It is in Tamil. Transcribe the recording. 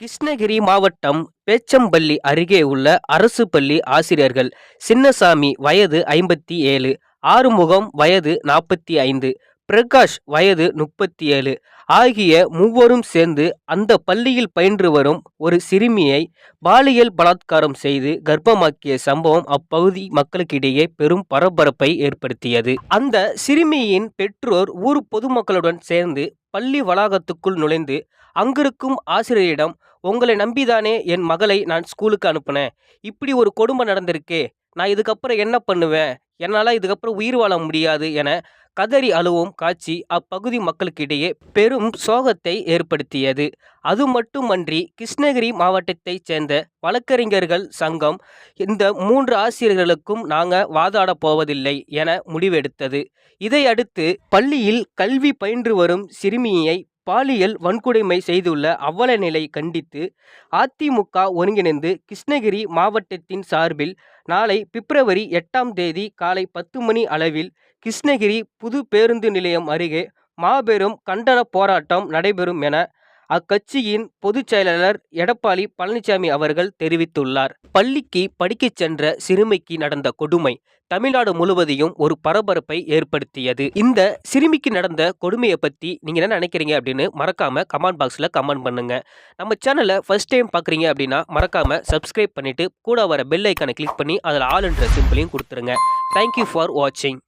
கிருஷ்ணகிரி மாவட்டம் பேச்சம்பள்ளி அருகே உள்ள அரசு பள்ளி ஆசிரியர்கள் சின்னசாமி வயது ஐம்பத்தி ஏழு ஆறுமுகம் வயது நாற்பத்தி ஐந்து பிரகாஷ் வயது முப்பத்தி ஏழு ஆகிய மூவரும் சேர்ந்து அந்த பள்ளியில் பயின்று வரும் ஒரு சிறுமியை பாலியல் பலாத்காரம் செய்து கர்ப்பமாக்கிய சம்பவம் அப்பகுதி மக்களுக்கிடையே பெரும் பரபரப்பை ஏற்படுத்தியது. அந்த சிறுமியின் பெற்றோர் ஊர் பொதுமக்களுடன் சேர்ந்து பள்ளி வளாகத்துக்குள் நுழைந்து அங்கிருக்கும் ஆசிரியரிடம் உங்களை நம்பிதானே என் மகளை நான் ஸ்கூலுக்கு அனுப்புனேன். இப்படி ஒரு கொடுமை நடந்திருக்கே. நான் இதுக்கப்புறம் என்ன பண்ணுவேன்? என்னால் இதுக்கப்புறம் உயிர் வாழ முடியாது என கதறி அழுவும் காட்சி அப்பகுதி மக்களுக்கிடையே பெரும் சோகத்தை ஏற்படுத்தியது. அது மட்டுமன்றி கிருஷ்ணகிரி மாவட்டத்தைச் சேர்ந்த வழக்கறிஞர்கள் சங்கம் இந்த மூன்று ஆசிரியர்களுக்கும் நாங்கள் வாதாடப் போவதில்லை என முடிவெடுத்தது. இதையடுத்து பள்ளியில் கல்வி பயின்று வரும் சிறுமியை பாலியல் வன்கொடுமை செய்துள்ள அவல நிலை கண்டித்து அதிமுக ஒருங்கிணைந்து கிருஷ்ணகிரி மாவட்டத்தின் சார்பில் நாளை பிப்ரவரி எட்டாம் தேதி காலை பத்து மணி அளவில் கிருஷ்ணகிரி புது பேருந்து நிலையம் அருகே மாபெரும் கண்டன போராட்டம் நடைபெறும் என அக்கட்சியின் பொதுச் செயலாளர் எடப்பாடி பழனிசாமி அவர்கள் தெரிவித்துள்ளார். பள்ளிக்கு படிக்கச் சென்ற சிறுமிக்கு நடந்த கொடுமை தமிழ்நாடு முழுவதையும் ஒரு பரபரப்பை ஏற்படுத்தியது. இந்த சிறுமிக்கு நடந்த கொடுமையை பற்றி நீங்கள் என்ன நினைக்கிறீங்க அப்படின்னு மறக்காம கமெண்ட் பாக்ஸில் கமெண்ட் பண்ணுங்க. நம்ம சேனலை ஃபர்ஸ்ட் டைம் பார்க்குறீங்க அப்படின்னா மறக்காம சப்ஸ்கிரைப் பண்ணிட்டு கூட வர பெல் ஐக்கானை கிளிக் பண்ணி அதில் ஆல் என்ற சிம்பிளையும் கொடுத்துருங்க. தேங்க்யூ ஃபார் வாட்சிங்